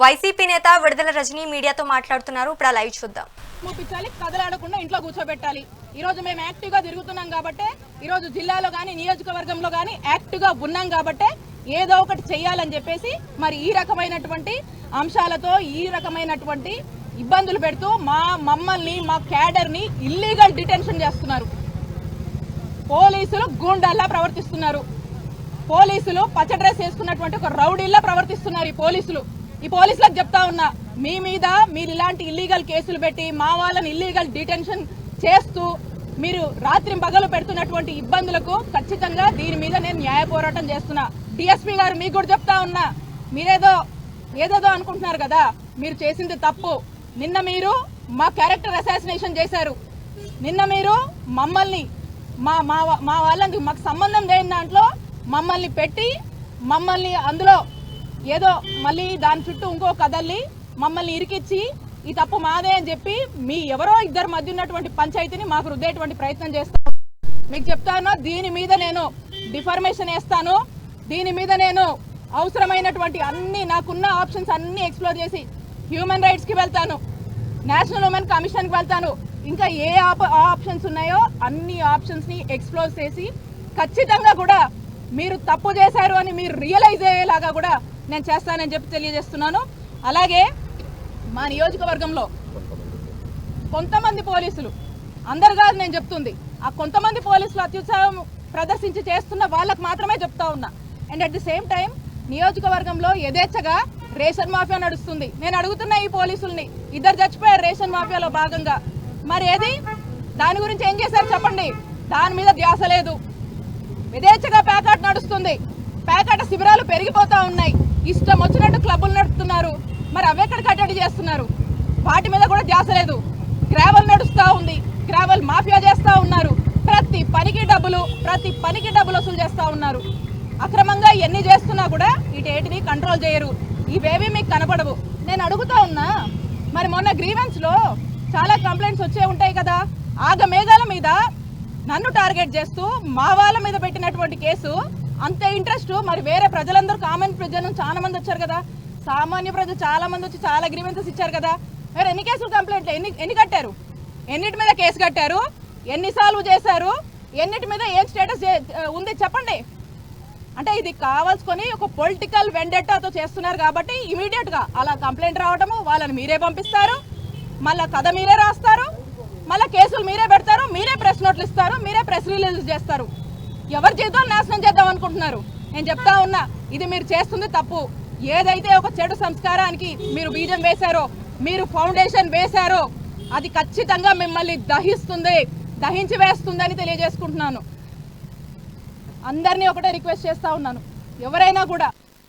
YCP నేత విడుదల రజనీ మీడియాతో మాట్లాడుతున్నారు. ఇప్పుడు లైవ్ చూద్దాం. చూపించాలి కదలాడకుండా ఇంట్లో కూర్చోబెట్టాలి. ఈ రోజు మేము యాక్టివ్గా తిరుగుతున్నాం కాబట్టే ఈ రోజు జిల్లాలో గానీ నియోజకవర్గంలో గానీ యాక్టివ్గా ఉన్నాం కాబట్టే ఏదో ఒకటి చెయ్యాలని చెప్పేసి మరి ఈ రకమైనటువంటి అంశాలతో ఈ రకమైనటువంటి ఇబ్బందులు పెడుతూ మా మమ్మల్ని మా క్యాడర్ని ఇల్లీగల్ డిటెన్షన్ చేస్తున్నారు. పోలీసులు గూండాల్లా ప్రవర్తిస్తున్నారు. పోలీసులు పచ్చ డ్రెస్ వేసుకున్నటువంటి ఒక రౌడీల్లా ప్రవర్తిస్తున్నారు ఈ పోలీసులు. ఈ పోలీసులకు చెప్తా ఉన్నా మీ మీద మీరు ఇలాంటి ఇల్లీగల్ కేసులు పెట్టి మా వాళ్ళని ఇల్లీగల్ డిటెన్షన్ చేస్తూ మీరు రాత్రి పగలు పెడుతున్నటువంటి ఇబ్బందులకు ఖచ్చితంగా దీని మీద నేను న్యాయ పోరాటం చేస్తున్నా. డిఎస్పీ గారు మీకు కూడా చెప్తా ఉన్నా మీరేదో ఏదేదో అనుకుంటున్నారు కదా మీరు చేసింది తప్పు. నిన్న మీరు మా క్యారెక్టర్ అసాసినేషన్ చేశారు. నిన్న మీరు మమ్మల్ని మా మా మా వాళ్ళకి మాకు సంబంధం లేని దాంట్లో మమ్మల్ని పెట్టి మమ్మల్ని అందులో ఏదో మళ్ళీ దాని చుట్టూ ఇంకో కదల్లి మమ్మల్ని ఇరికిచ్చి ఈ తప్పు మాదే అని చెప్పి మీ ఎవరో ఇద్దరు మధ్య ఉన్నటువంటి పంచాయతీని మాకు రుద్దేటువంటి ప్రయత్నం చేస్తాను మీకు చెప్తాను దీని మీద నేను డిఫర్మేషన్ వేస్తాను. దీని మీద నేను అవసరమైనటువంటి అన్ని నాకున్న ఆప్షన్స్ అన్ని ఎక్స్ప్లోర్ చేసి హ్యూమన్ రైట్స్కి వెళ్తాను. నేషనల్ ఉమెన్ కమిషన్కి వెళ్తాను. ఇంకా ఏ ఆప్షన్స్ ఉన్నాయో అన్ని ఆప్షన్స్ని ఎక్స్ప్లోర్ చేసి ఖచ్చితంగా కూడా మీరు తప్పు చేశారు అని మీరు రియలైజ్ అయ్యేలాగా కూడా నేను చేస్తానని చెప్పి తెలియజేస్తున్నాను. అలాగే మా నియోజకవర్గంలో కొంతమంది పోలీసులు అందరు కాదు నేను చెప్తుంది ఆ కొంతమంది పోలీసులు అత్యుత్సాహం ప్రదర్శించి చేస్తున్న వాళ్ళకు మాత్రమే చెప్తా ఉన్నా. And at the same time నియోజకవర్గంలో యథేచ్ఛగా రేషన్ మాఫియా నడుస్తుంది. నేను అడుగుతున్నా ఈ పోలీసుల్ని ఇద్దరు చచ్చిపోయారు రేషన్ మాఫియాలో భాగంగా. మరి ఏది? దాని గురించి ఏం చేశారు చెప్పండి. దాని మీద ధ్యాస లేదు. యథేచ్ఛగా ప్యాకాట్ నడుస్తుంది. ప్యాకాట శిబిరాలు పెరిగిపోతా ఉన్నాయి. ఇష్టం వచ్చినట్టు క్లబ్బులు నడుపుతున్నారు. మరి అవెక్కడ కట్టడి చేస్తున్నారు? వాటి మీద కూడా ధ్యాస లేదు. గ్రావెల్ నడుస్తూ ఉంది. గ్రావెల్ మాఫియా చేస్తూ ఉన్నారు. ప్రతి పనికి డబ్బులు ప్రతి పనికి డబ్బులు వసూలు చేస్తూ ఉన్నారు. అక్రమంగా ఎన్ని చేస్తున్నా కూడా ఇటేటిని కంట్రోల్ చేయరు. ఇవేవి మీకు కనపడవు. నేను అడుగుతా ఉన్నా మరి మొన్న గ్రీవెన్స్లో చాలా కంప్లైంట్స్ వచ్చే ఉంటాయి కదా. ఆగ మేఘాల మీద నన్ను టార్గెట్ చేస్తూ మా వాళ్ళ మీద పెట్టినటువంటి కేసు అంత ఇంట్రెస్ట్ మరి వేరే ప్రజలందరూ కామన్ ప్రజలు చాలా మంది వచ్చారు కదా. సామాన్య ప్రజలు చాలా మంది వచ్చి చాలా అగ్రిమెంట్స్ ఇచ్చారు కదా. మరి ఎన్ని కేసులు కంప్లైంట్ ఎన్ని ఎన్ని కట్టారు? ఎన్నిటి మీద కేసు కట్టారు? ఎన్ని సాల్వ్ చేశారు? ఎన్నిటి మీద ఏం స్టేటస్ ఉంది చెప్పండి. అంటే ఇది కావాల్సుకొని ఒక పొలిటికల్ వెండెట్టాతో చేస్తున్నారు కాబట్టి ఇమీడియట్గా అలా కంప్లైంట్ రావటము వాళ్ళని మీరే పంపిస్తారు. మళ్ళా కథ మీరే రాస్తారు. మళ్ళీ కేసులు మీరే పెడతారు. మీరే ప్రెస్ నోట్లు ఇస్తారు. మీరే ప్రెస్ రిలీజ్ చేస్తారు. ఎవరి జీవితాలు నాశనం చేద్దాం అనుకుంటున్నారు? నేను చెప్తా ఉన్నా ఇది మీరు చేస్తుంది తప్పు. ఏదైతే ఒక చెడు సంస్కారానికి మీరు బీజం వేశారో మీరు ఫౌండేషన్ వేశారో అది ఖచ్చితంగా మిమ్మల్ని దహిస్తుంది దహించి వేస్తుందని తెలియజేసుకుంటున్నాను. అందరినీ ఒకటే రిక్వెస్ట్ చేస్తా ఉన్నాను. ఎవరైనా కూడా